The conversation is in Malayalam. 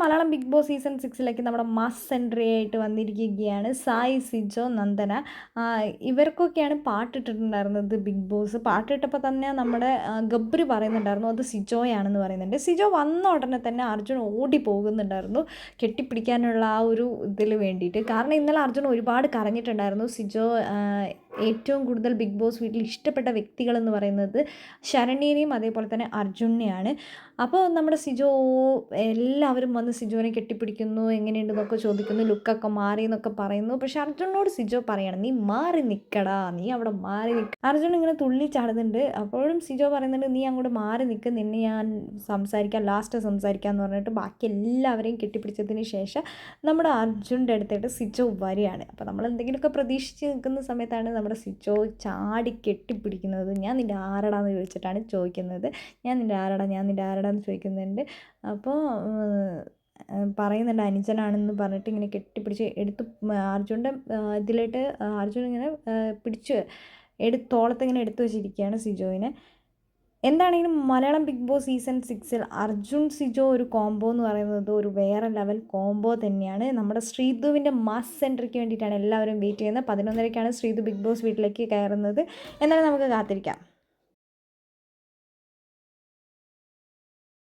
മലയാളം ബിഗ് ബോസ് സീസൺ സിക്സിലേക്ക് നമ്മുടെ മസ് എൻട്രി ആയിട്ട് വന്നിരിക്കുകയാണ്. സായി സിജോ നന്ദന. ഇവർക്കൊക്കെയാണ് പാട്ടിട്ടിട്ടുണ്ടായിരുന്നത് ബിഗ് ബോസ്. പാട്ടിട്ടപ്പോൾ തന്നെ നമ്മുടെ ഗബ്രി പറയുന്നുണ്ടായിരുന്നു അത് സിജോയാണെന്ന് പറയുന്നുണ്ട്. സിജോ വന്ന ഉടനെ തന്നെ അർജുൻ ഓടി പോകുന്നുണ്ടായിരുന്നു കെട്ടിപ്പിടിക്കാനുള്ള ആ ഒരു ഇതിൽ വേണ്ടിയിട്ട്. കാരണം ഇന്നലെ അർജുൻ ഒരുപാട് കരഞ്ഞിട്ടുണ്ടായിരുന്നു. സിജോ ഏറ്റവും കൂടുതൽ ബിഗ് ബോസ് വീട്ടിൽ ഇഷ്ടപ്പെട്ട വ്യക്തികളെന്ന് പറയുന്നത് ശരണ്യനെയും അതേപോലെ തന്നെ അർജുനെയാണ്. അപ്പോൾ നമ്മുടെ സിജോ എല്ലാവരും വന്ന് സിജോനെ കെട്ടിപ്പിടിക്കുന്നു എങ്ങനെയുണ്ടെന്നൊക്കെ ചോദിക്കുന്നു ലുക്കൊക്കെ മാറി എന്നൊക്കെ പറയുന്നു. പക്ഷെ അർജുനോട് സിജോ പറയണം നീ മാറി നിൽക്കടാ നീ അവിടെ മാറി നിൽക്ക അർജുൻ ഇങ്ങനെ തുള്ളി ചാടുന്നുണ്ട്. അപ്പോഴും സിജോ പറയുന്നുണ്ട് നീ അങ്ങോട്ട് മാറി നിൽക്ക് നിന്നെ ഞാൻ സംസാരിക്കാം ലാസ്റ്റ് സംസാരിക്കാം എന്ന് പറഞ്ഞിട്ട് ബാക്കി എല്ലാവരെയും കെട്ടിപ്പിടിച്ചതിന് ശേഷം നമ്മുടെ അർജുന്റെ അടുത്തായിട്ട് സിജോ വരികയാണ്. അപ്പോൾ നമ്മൾ എന്തെങ്കിലുമൊക്കെ പ്രതീക്ഷിച്ച് നിൽക്കുന്ന സമയത്താണ് നമ്മുടെ സിജോ ചാടി കെട്ടിപ്പിടിക്കുന്നത് ഞാൻ നിന്റെ ആരടാന്ന് ചോദിച്ചിട്ടാണ് ചോദിക്കുന്നത്. ഞാൻ നിന്റെ ആരടാ ഞാൻ നിന്റെ ആരടാന്ന് ചോദിക്കുന്നുണ്ട്. അപ്പോൾ പറയുന്നുണ്ട് അനുജനാണെന്ന് പറഞ്ഞിട്ട് ഇങ്ങനെ കെട്ടിപ്പിടിച്ച് എടുത്ത് അർജുന്റെ ഇതിലായിട്ട് അർജുൻ ഇങ്ങനെ പിടിച്ച് എടു ഇങ്ങനെ എടുത്തു വെച്ചിരിക്കുകയാണ് സിജോയിനെ. എന്താണെങ്കിലും മലയാളം ബിഗ് ബോസ് സീസൺ സിക്സിൽ അർജുൻ സിജോ ഒരു കോംബോ എന്ന് പറയുന്നത് ഒരു വേറെ ലെവൽ കോംബോ തന്നെയാണ്. നമ്മുടെ ശ്രീധുവിന്റെ മാസ് സെന്ററിക്ക് വേണ്ടിയിട്ടാണ് എല്ലാവരും വെയിറ്റ് ചെയ്യുന്നത്. പതിനൊന്നരയ്ക്കാണ് ശ്രീധു ബിഗ് ബോസ് വീട്ടിലേക്ക് കയറുന്നത്. എന്നാലും നമുക്ക് കാത്തിരിക്കാം.